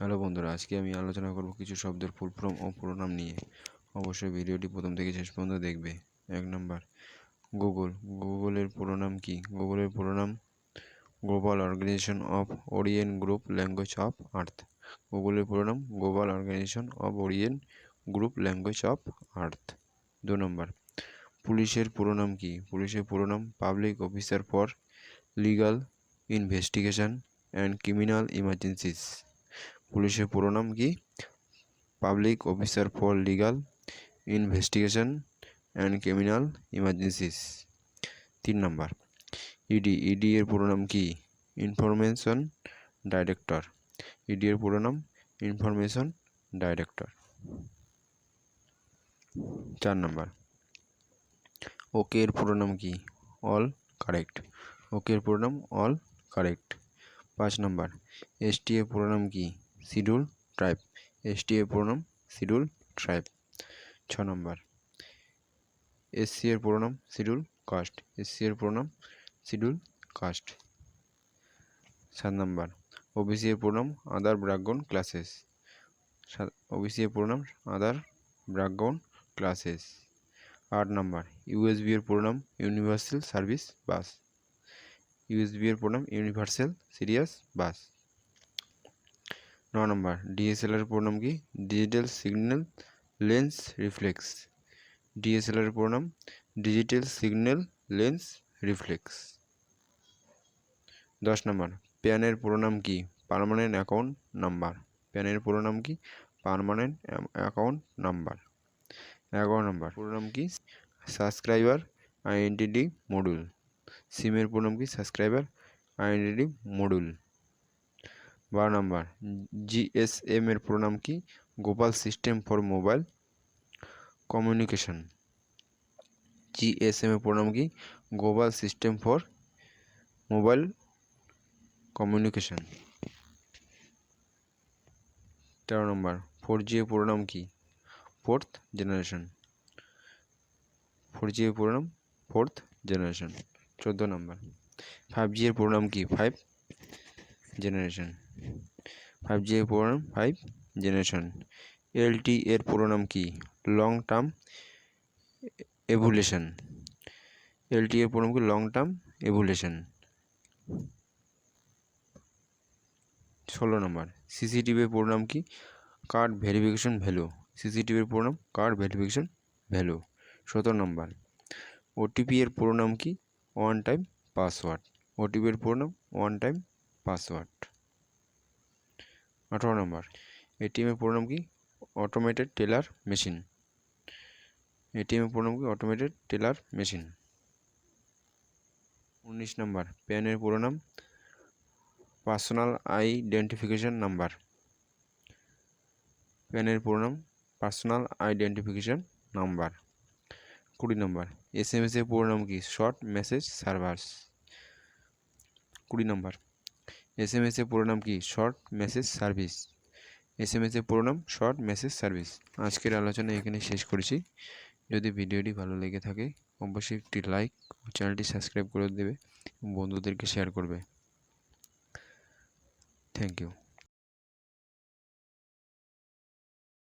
Hello বন্ধুরা, আজকে আমি আলোচনা করব কিছু শব্দের ফুল ফর্ম ও পুরো নাম নিয়ে। অবশ্যই ভিডিওটি প্রথম থেকে শেষ পর্যন্ত দেখবে। এক নম্বর, গুগল। গুগলের পুরো নাম কি? গুগলের পুরো নাম global organisation of oriented group language of earth গুগলের পুরো নাম global organisation of oriented group language of earth দু নম্বর, পুলিশের পুরো নাম কি? পুলিশের পুরো নাম public officer for legal investigation and criminal emergencies পুলিশের পুরো নাম কি? Public officer for legal investigation and criminal emergencies. তিন নম্বর। ইডি ইডি এর পুরো নাম কি? Information director. ইডি এর পুরো নাম ইনফরমেশন ডাইরেক্টর। চার নম্বর। ওকে এর পুরো নাম কি? All correct. ওকে এর পুরো নাম অল কারেক্ট। পাঁচ নম্বর। এসটি এর পুরো নাম কি? শিডিউল ট্রাইব এসটি এর পুরো নাম শিডিউল ট্রাইব। ছ নম্বর, এসসি এর পুরো নাম শিডিউল কাস্ট, এসসি এর পুরো নাম শিডিউল কাস্ট। সাত নম্বর, ওবিসি এর পুরো নাম আদার ব্যাকগ্রাউন্ড ক্লাসেস। ওবিসি এর পুরো নাম আদার ব্যাকগ্রাউন্ড ক্লাসেস। আট নম্বর, ইউএসবি এর পুরো নাম ইউনিভার্সাল সার্ভিস বাস। ইউএসবি এর পুরো নাম ইউনিভার্সাল সিরিয়াস বাস। ন নম্বর ডিএসএলআর পুরো নাম কি? Digital signal lens reflex DSLR এর পুরো নাম ডিজিটাল সিগন্যাল লেন্স রিফ্লেক্স দশ নম্বর প্যানের পুরো নাম কি? পার্মানেন্ট অ্যাকাউন্ট নাম্বার প্যানের পুরো নাম কি? পার্মানেন্ট অ্যাকাউন্ট নাম্বার এগারো নম্বর পুরো নাম কি? সাবস্ক্রাইবার আইডেন্টিটি মডুল সিমের পুরো নাম কি? সাবস্ক্রাইবার আইডেন্টিটি মডুল বারো নম্বর। জিএসএম এর পুরো নাম কি? Global system for mobile communication GSM এর পুরো নাম কি? Global system for mobile communication তেরো নম্বর। ফোর জি এর পুরো নাম কি? ফোর্থ জেনারেশন ফোর জি এর পুরো নাম ফোর্থ জেনারেশন চোদ্দ নম্বর। ফাইভ জি এর পুরো নাম কি? ফাইভ জেনারেশন ফাইভ জি এর পুরো নাম ফাইভ জেনারেশন এলটি এর পুরো নাম কি? লং টার্ম এভুলেশন এলটি এর পুরো নাম কি? লং টার্ম এভুলেশন ষোলো নম্বর। সিসিটিভির পুরো নাম কি? কার্ড ভেরিফিকেশন ভ্যালু সিসিটিভির পুরো নাম কার্ড ভেরিফিকেশন ভ্যালু সতেরো নম্বর। ওটিপি এর পুরো নাম কি? ওয়ান টাইম পাসওয়ার্ড ওটিপি এর পুরো নাম ওয়ান টাইম পাসওয়ার্ড। আঠারো নম্বর, এটিএমের পুরো নাম কি? অটোমেটেড টেলার মেশিন এটিএমের পুরো নাম কি? অটোমেটেড টেলার মেশিন উনিশ নম্বর, প্যানের পুরো নাম পার্সোনাল আইডেন্টিফিকেশন নাম্বার প্যানের পুরো নাম পার্সোনাল আইডেন্টিফিকেশন নাম্বার কুড়ি নম্বর এস এম এস এর পুরো নাম কি? শর্ট মেসেজ সার্ভার্স কুড়ি নম্বর এস এম এসের পুরো নাম কি? Short message service S M এসের পুরো নাম শর্ট মেসেজ সার্ভিস আজকের আলোচনা এখানে শেষ করেছি। যদি ভিডিওটি ভালো লেগে থাকে, অবশ্যই একটি লাইক ও চ্যানেলটি সাবস্ক্রাইব করে দেবে বন্ধুদেরকে শেয়ার করবে। Thank you